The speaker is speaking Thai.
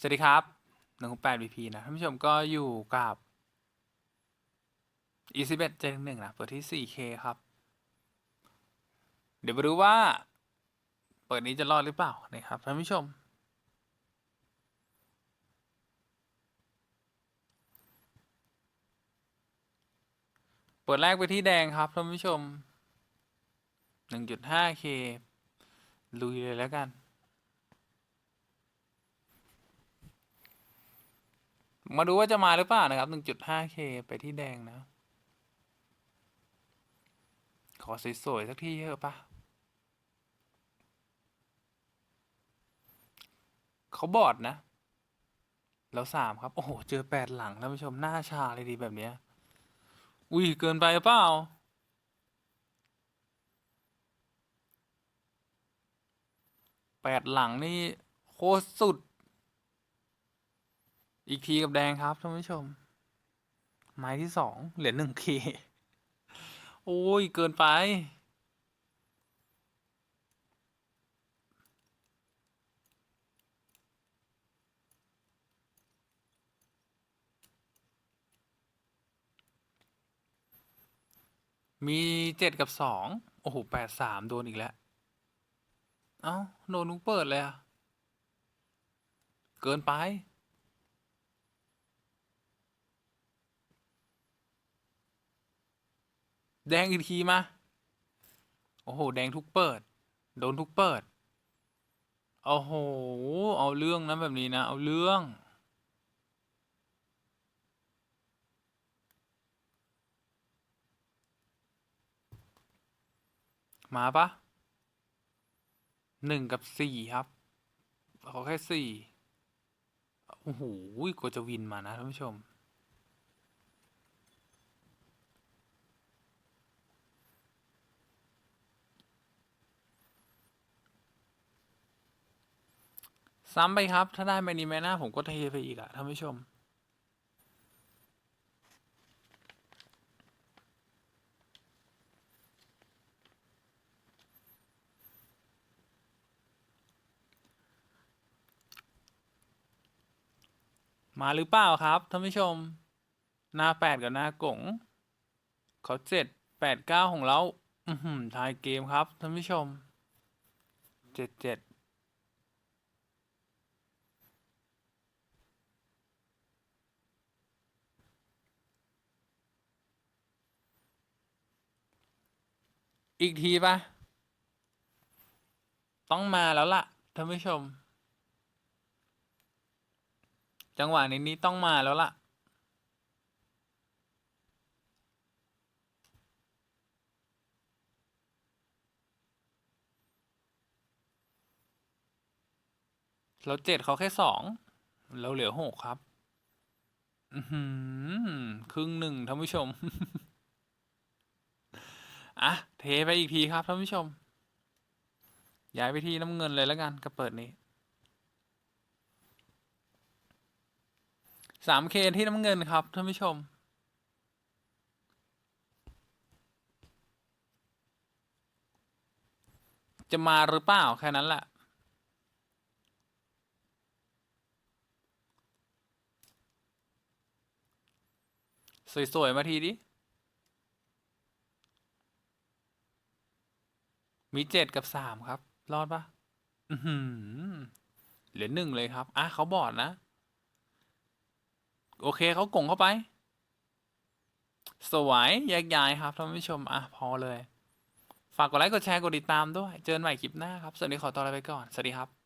สวัสดีครับหนึ่งแปด VP นะท่านผู้ชมก็อยู่กับ e 1 1 7 1นะเปิดที่ 4K ครับ เดี๋ยวมาดูว่า เปิดนี้จะรอดหรือเปล่านะครับท่านผู้ชม เปิดแรกไปที่แดงครับท่านผู้ชม 1.5K ลุยเลยแล้วกัน มาดูว่าจะมาหรือเปล่านะครับ 1.5K ไปที่แดงนะ ขอสวยๆสักที่เยอะปะเขาบอดนะ แล้วสามครับ โอ้โห เจอแปดหลังท่านผู้ชมหน้าชาเลยดีแบบเนี้ยอุ้ยเกินไปหรือเปล่าแปดหลังนี่โคตรสุด อีกทีกับแดงครับท่านผู้ชม ไม้ที่สองเหรียญหนึ่งเคโอ้ย เกินไป มีเจ็ดกับสองโอ้โหแปดสามโดนอีกแล้ว เอ้า โดนนุกเปิดเลยอะเกินไป แดงอีกทีมา โอ้โห แดงทุกเปิด โดนทุกเปิด โอ้โห เอาเรื่องนะแบบนี้นะ เอาเรื่อง มาปะหนึ่งกับสี่ครับเขาแค่สี่โอ้โหกว่าจะวินมานะท่านผู้ชม ซ้ำไปครับ ถ้าได้แมนีแมน่าผมก็เทไปอีกอะท่านผู้ชม มาหรือเปล่าครับท่านผู้ชม หน้าแปดกับหน้ากงเขาเจ็ดแปดเก้าของเรา อือหือทายเกมครับท่านผู้ชมเจ็ดเจ็ด อีกทีปะต้องมาแล้วล่ะท่านผู้ชม จังหวะนี้นี้ต้องมาแล้วล่ะ เราเจ็ดเขาแค่สอง เราเหลือหกครับอือหือครึ่งหนึ่งท่านผู้ชม อะ เทไปอีกทีครับท่านผู้ชม ย้ายไปที่น้ำเงินเลยแล้วกันกับเปิดนี้สามเคที่น้ำเงินครับท่านผู้ชมจะมาหรือเปล่า แค่นั้นแหละ สวย ๆ มาทีดิ มีเจ็ดกับสามครับ รอดปะอือหือเหลือหนึ่งเลยครับ อะเขาบอดนะ โอเคเขากงเข้าไป สวยแยกย้ายครับท่านผู้ชม อะ พอเลย ฝากกดไลค์ กดแชร์ กดติดตามด้วย เจอกันใหม่คลิปหน้าครับ สวัสดีขอตัวลาไปก่อน สวัสดีครับ